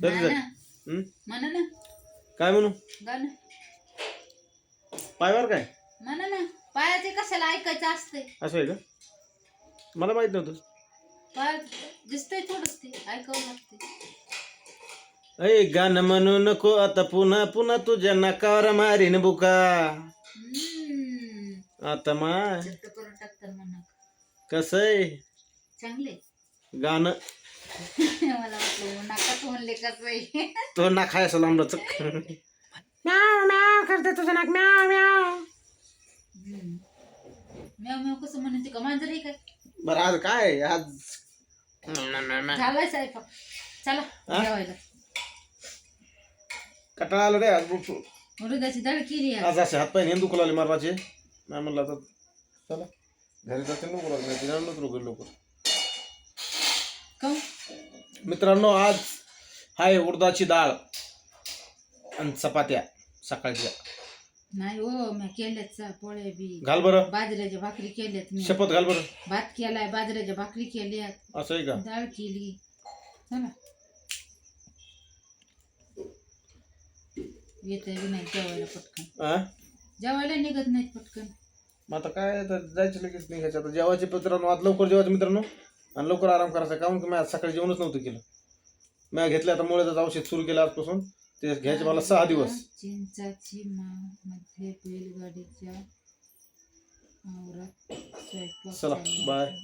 म्हणा ना. काय म्हणू? गाणं. पायवर काय? म्हणा ना. पायाचे कशाला ऐकायचं असते असं आहे का? मला माहीत नव्हतं. पाय दिसतंय थोडंच ते. ऐकावं लागते अय गाणं म्हणू नको आता. पुन्हा पुन्हा तुझ्या नाकावर मारीन बुका. हम्म. आता मा चट्ट करून टाकतात म्हणा. कसं आहे? चांगले गाणं मला वाटलं नाकाच म्हणले कसं आहे तो ना खाय असं लांबलं चक. म्याव म्याव करते तुझं नाक म्याव म्याव. म्याव म्याव कसं म्हणते का मांजर आहे काय बरं आज काय आज कटाळा झालाय स्वयंपाक. चला हा? जेवायला. आलं रे आज बुक- दळ केली. आज. असे हात पाय नेंदू लागले मारवाचे नाही म्हणलं आता चला. घरी जाते नको नको लवकर. काहून? मित्रांनो आज हाय उडदाची डाळ आणि चपात्या सकाळच्या. नाही हो मी केल्यात चा- पोळ्या बी. घाल बरं. बाजऱ्याच्या भाकरी केल्यात मी. शपथ घाल बरं. भात केलाय बाजऱ्याच्या भाकरी केल्यात. असं आहे का? डाळ केली. चला. येत बी नाही जेवायला पटकन. जेवायला निघत नाहीत पटकन. मग आता काय तर जायचं लगेच निघायचं. आता जेवायचे मित्रांनो आज लवकर जेवायचं मित्रांनो. आणि लवकर आराम करायचा कारण की मी आज सकाळी जेवणच नव्हतं केलं. मी घेतलं आता मुळे औषध सुरू केलं आजपासून. ते घ्यायचे मला सहा दिवस. चिंचाची मध्ये बैलगाडीच्या आवरात चला, बाय.